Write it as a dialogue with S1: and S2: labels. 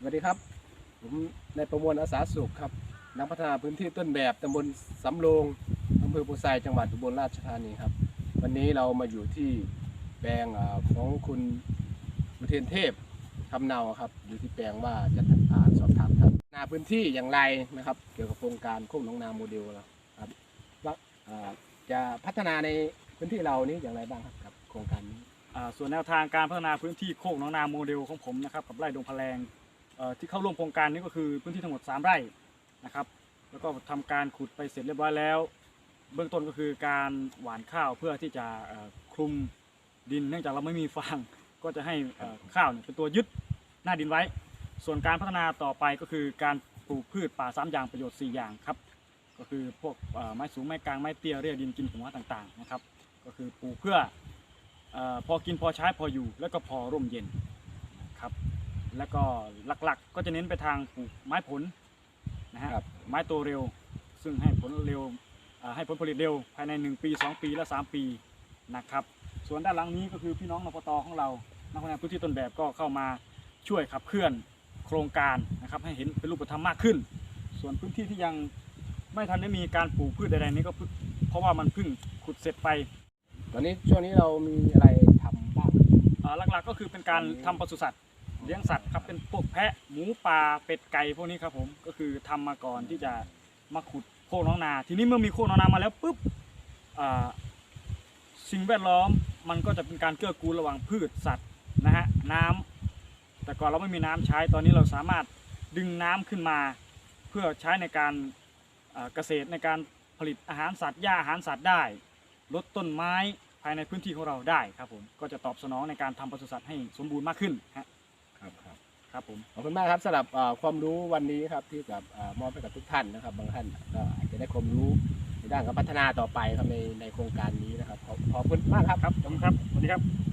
S1: สวัสดีครับ ผมนายประมวลอาสาสุขครับนักพัฒนาพื้นที่ต้นแบบตำบลสำโรงอำเภอปูไซจังหวัดอุบลราชธานีครับ วันนี้เรามาอยู่ที่แปลงอของคุณอุเทนเทพคำเนาครับ อยู่ที่แปลงว่าจะอ่าสอบถามท่านนาพื้นที่อย่างไรนะครับ เกี่ยวกับโครงการโคกหนองนาโมเดลเราครับว่าจะพัฒนาในพื้นที่เรานี้อย่างไรบ้างครับกับโครงการนี้
S2: ส่วนแนวทางการพัฒนาพื้นที่โคกหน้องนาโมเดลของผมนะครับกับไร่ดงพแลง ที่เข้าร่วมโครงการนี้ก็คือพื้นที่ทั้งหมด 3 ไร่นะครับ แล้วก็ทำการขุดไปเสร็จเรียบร้อยแล้ว เบื้องต้นก็คือการหว่านข้าวเพื่อที่จะคลุมดิน เนื่องจากเราไม่มีฟางก็จะให้ข้าวเป็นตัวยึดหน้าดินไว้ ส่วนการพัฒนาต่อไปก็คือการปลูกพืชป่าสามอย่างประโยชน์ 4 อย่างครับ ก็คือพวกไม้สูงไม้กลางไม้เตี้ยเรียดินกินหัวต่างๆนะครับ ก็คือปลูกเพื่ออพอกินพอใช้พออยู่ แล้วก็พอร่มเย็นครับ แล้วก็หลักๆก็จะเน้นไปทางปลูกไม้ผลนะฮะ
S1: ครับ
S2: ไม้โตเร็ว ซึ่งให้ผลเร็วเอ่อให้ผลผลิตเร็วภายใน 1 ปี 2 ปีและ 3 ปีนะครับ ส่วนด้านหลังนี้ก็คือพี่น้องนปตของเรานักพัฒนาพื้นที่ต้นแบบก็เข้ามาช่วยขับเคลื่อนโครงการนะครับให้เห็นเป็นรูปธรรมมากขึ้น ส่วนพื้นที่ที่ยังไม่ทันได้มีการปลูกพืชใดๆนี้ก็เพิ่งเพราะว่ามันเพิ่งขุดเสร็จไป
S1: ตอนนี้ช่วงนี้เรามีอะไรทำบ้าง
S2: อ่าหลักๆก็คือเป็นการทำปศุสัตว์ เลี้ยงสัตว์ครับเป็นพวกแพะหมูปลาเป็ดไก่พวกนี้ครับผมก็คือทำมาก่อนที่จะมาขุดโคกน้องนา ทีนี้เมื่อมีโคกน้องนามาแล้วปุ๊บสิ่งแวดล้อมมันก็จะเป็นการเกื้อกูลระหว่างพืชสัตว์นะฮะน้ำแต่ก่อนเราไม่มีน้ำใช้ตอนนี้เราสามารถดึงน้ำขึ้นมา เพื่อใช้ในการเกษตรในการผลิตอาหารสัตว์หญ้าอาหารสัตว์ได้ ลดต้นไม้ภายในพื้นที่ของเราได้ครับผมก็จะตอบสนองในการทำปศุสัตว์ให้สมบูรณ์มากขึ้นฮะ ครับผม
S1: ขอบคุณมากครับสำหรับเอ่อความรู้วันนี้ครับที่กับเอ่อมอบให้กับทุกท่านนะครับ บางท่านก็อาจจะได้ความรู้ในด้านการพัฒนาต่อไปครับในในโครงการนี้นะครับขอบขอบคุณมากครับ
S2: ครับขอบคุณครับสวัสดีครับ